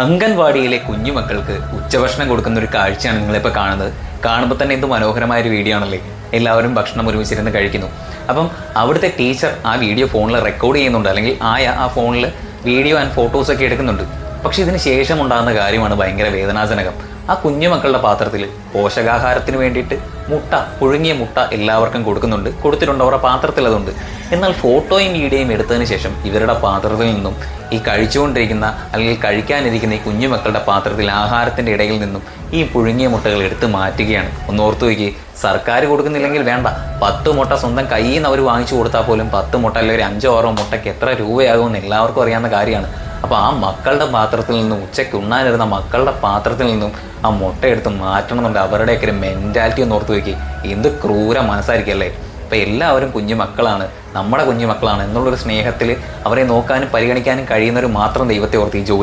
അംഗൻവാടിയിലെ കുഞ്ഞുമക്കൾക്ക് ഉച്ചഭക്ഷണം കൊടുക്കുന്ന ഒരു കാഴ്ചയാണ് നിങ്ങളിപ്പോൾ കാണുന്നത്. കാണുമ്പോൾ തന്നെ എന്ത് മനോഹരമായ ഒരു വീഡിയോ ആണല്ലേ? എല്ലാവരും ഭക്ഷണം ഒരുമിച്ചിരുന്ന് കഴിക്കുന്നു. അപ്പം അവിടുത്തെ ടീച്ചർ ആ വീഡിയോ ഫോണിൽ റെക്കോർഡ് ചെയ്യുന്നുണ്ട്. അല്ലെങ്കിൽ ആയ ആ ഫോണിൽ വീഡിയോ ആൻഡ് ഫോട്ടോസ് ഒക്കെ എടുക്കുന്നുണ്ട്. പക്ഷെ ഇതിന് ശേഷം ഉണ്ടാകുന്ന കാര്യമാണ് ഭയങ്കര വേദനാജനകം. ആ കുഞ്ഞുമക്കളുടെ പാത്രത്തിൽ പോഷകാഹാരത്തിന് വേണ്ടിയിട്ട് മുട്ട പുഴുങ്ങിയ മുട്ട എല്ലാവർക്കും കൊടുക്കുന്നുണ്ട്. കൊടുത്തിട്ടുണ്ട്? അവരുടെ പാത്രത്തിൽ അതുണ്ട്. എന്നാൽ ഫോട്ടോയും വീഡിയോയും എടുത്തതിന് ശേഷം ഇവരുടെ പാത്രത്തിൽ നിന്നും ഈ കഴിച്ചുകൊണ്ടിരിക്കുന്ന അല്ലെങ്കിൽ കഴിക്കാനിരിക്കുന്ന ഈ കുഞ്ഞുമക്കളുടെ പാത്രത്തിൽ ആഹാരത്തിന്റെ ഇടയിൽ നിന്നും ഈ പുഴുങ്ങിയ മുട്ടകൾ എടുത്ത് മാറ്റുകയാണ്. ഒന്ന് ഓർത്തു വയ്ക്കുക സർക്കാർ കൊടുക്കുന്നില്ലെങ്കിൽ വേണ്ട. പത്ത് മുട്ട സ്വന്തം കയ്യിൽ നിന്ന് അവർ വാങ്ങിച്ചു കൊടുത്താൽ പോലും പത്ത് മുട്ട അല്ലെങ്കിൽ ഒരു അഞ്ചോ ആറോ മുട്ടയ്ക്ക് എത്ര രൂപയാകുമെന്ന് എല്ലാവർക്കും അറിയാവുന്ന കാര്യമാണ്. അപ്പോൾ ആ മക്കളുടെ പാത്രത്തിൽ നിന്നും ഉച്ചയ്ക്ക് ഉണ്ണാനിരുന്ന മക്കളുടെ പാത്രത്തിൽ നിന്നും ആ മുട്ട എടുത്ത് മാറ്റണം എന്നുണ്ട് അവരുടെയൊക്കെ ഒരു മെന്റാലിറ്റി ഒന്ന് ഓർത്ത് വയ്ക്കുക എന്ത് ക്രൂര മനസ്സായിരിക്കല്ലേ? അപ്പോൾ എല്ലാവരും കുഞ്ഞു മക്കളാണ്. നമ്മുടെ കുഞ്ഞു മക്കളാണ്. എന്നുള്ളൊരു സ്നേഹത്തിൽ അവരെ നോക്കാനും പരിഗണിക്കാനും കഴിയുന്നവർ മാത്രം ദൈവത്തെ ഓർത്ത് ഈ ജോലി